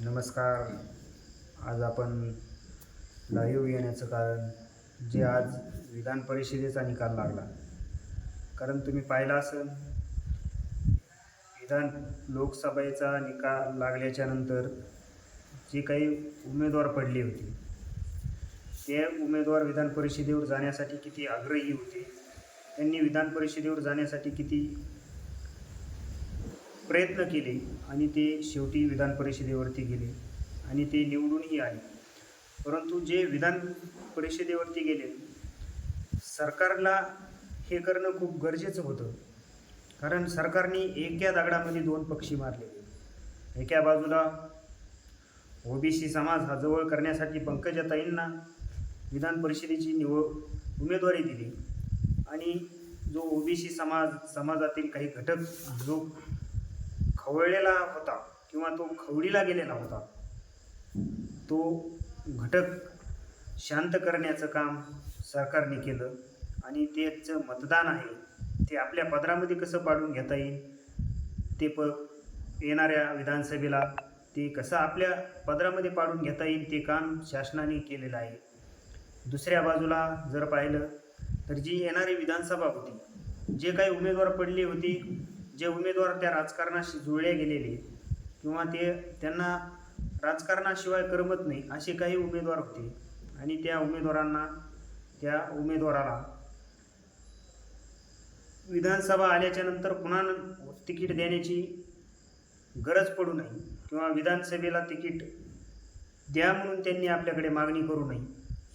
नमस्कार. आज आपण लाईव्ह येण्याचं कारण जे आज विधान परिषदेचा निकाल लागला. कारण तुम्ही पाहिला असेल विधान लोकसभेचा निकाल लागल्याच्या नंतर जे काही उमेदवार पडले होते ते उमेदवार विधान परिषदेवर जाण्यासाठी किती आग्रही होते? त्यांनी विधान परिषदेवर जाण्यासाठी किती प्रयत्न केले आणि ते शेवटी विधान परिषदेवरती गेले आणि ते निवडूनही आले. परंतु जे विधान परिषदेवरती गेले सरकारला हे करणं खूप गरजेचं होतं. कारण सरकारने एका दगडामध्ये दोन पक्षी मारले. एका बाजूला ओबीसी समाज हा जवळ करण्यासाठी पंकजाताईंना विधान परिषदेची निवड उमेदवारी दिली आणि जो ओबीसी समाज समाजातील काही घटक जो खवळलेला होता किंवा तो खवडीला गेलेला होता तो घटक शांत करण्याचं काम सरकारने केलं आणि त्याचं मतदान आहे ते आपल्या पदरामध्ये कसं पाडून घेता येईल ते प येणाऱ्या विधानसभेला ते कसं आपल्या पदरामध्ये पाडून घेता येईल ते काम शासनाने केलेलं आहे. दुसऱ्या बाजूला जर पाहिलं तर जी येणारी विधानसभा होती जे काही उमेदवार पडले होते जे उमेदवार त्या राजकारणाशी जुळले गेलेले किंवा ते त्यांना राजकारणाशिवाय करमत नाही असे काही उमेदवार होते. आणि त्या उमेदवारांना त्या उमेदवाराला विधानसभा आल्याच्यानंतर पुन्हा तिकीट देण्याची गरज पडू नये किंवा विधानसभेला तिकीट द्या म्हणून त्यांनी आपल्याकडे मागणी करू नये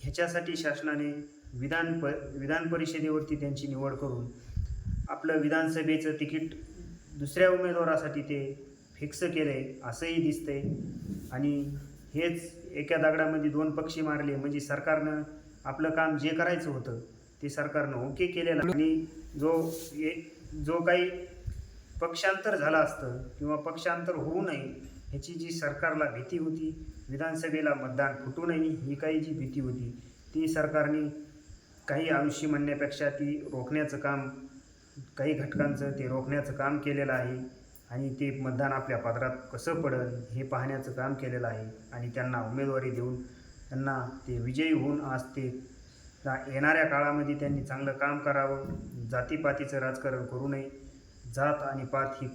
ह्याच्यासाठी शासनाने विधान प विधान परिषदेवरती त्यांची निवड करून आपलं विधानसभेचं तिकीट दुसऱ्या उमेदवारासाठी ते फिक्स केलं आहे असंही दिसतंय. आणि हेच एका दगडामध्ये दोन पक्षी मारले म्हणजे सरकारनं आपलं काम जे करायचं होतं ते सरकारनं ओके केलेलं. आणि जो ए जो काही पक्षांतर झालं असतं किंवा पक्षांतर होऊ नये ह्याची जी सरकारला भीती होती विधानसभेला मतदान फुटू नये ही काही जी भीती होती ती सरकारने काही अंशी म्हणण्यापेक्षा ती रोखण्याचं काम काही घटकांचं ते रोखण्याचं काम केलेलं आहे आणि ते मतदान आपल्या पदरात कसं पडल हे पाहण्याचं काम केलेलं आहे आणि त्यांना उमेदवारी देऊन त्यांना ते विजयी होऊन आज ते येणाऱ्या काळामध्ये त्यांनी चांगलं काम करावं. जातीपातीचं राजकारण करू नये. जात आणि पात ही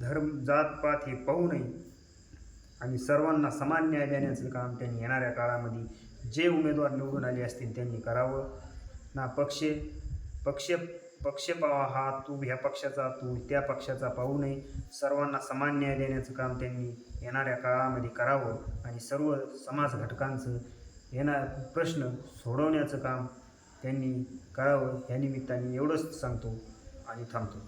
धर्म जात पात हे पाहू नये. आणि सर्वांना समान न्याय देण्याचं काम त्यांनी येणाऱ्या काळामध्ये जे उमेदवार निवडून आले असतील त्यांनी करावं. ना पक्ष पक्ष पक्ष पावा हा तू ह्या पक्षाचा तू त्या पक्षाचा पाहू नये. सर्वांना समान न्याय देण्याचं काम त्यांनी येणाऱ्या काळामध्ये करावं आणि सर्व समाज घटकांचं येणार प्रश्न सोडवण्याचं काम त्यांनी करावं. या निमित्ताने एवढंच सांगतो आणि थांबतो.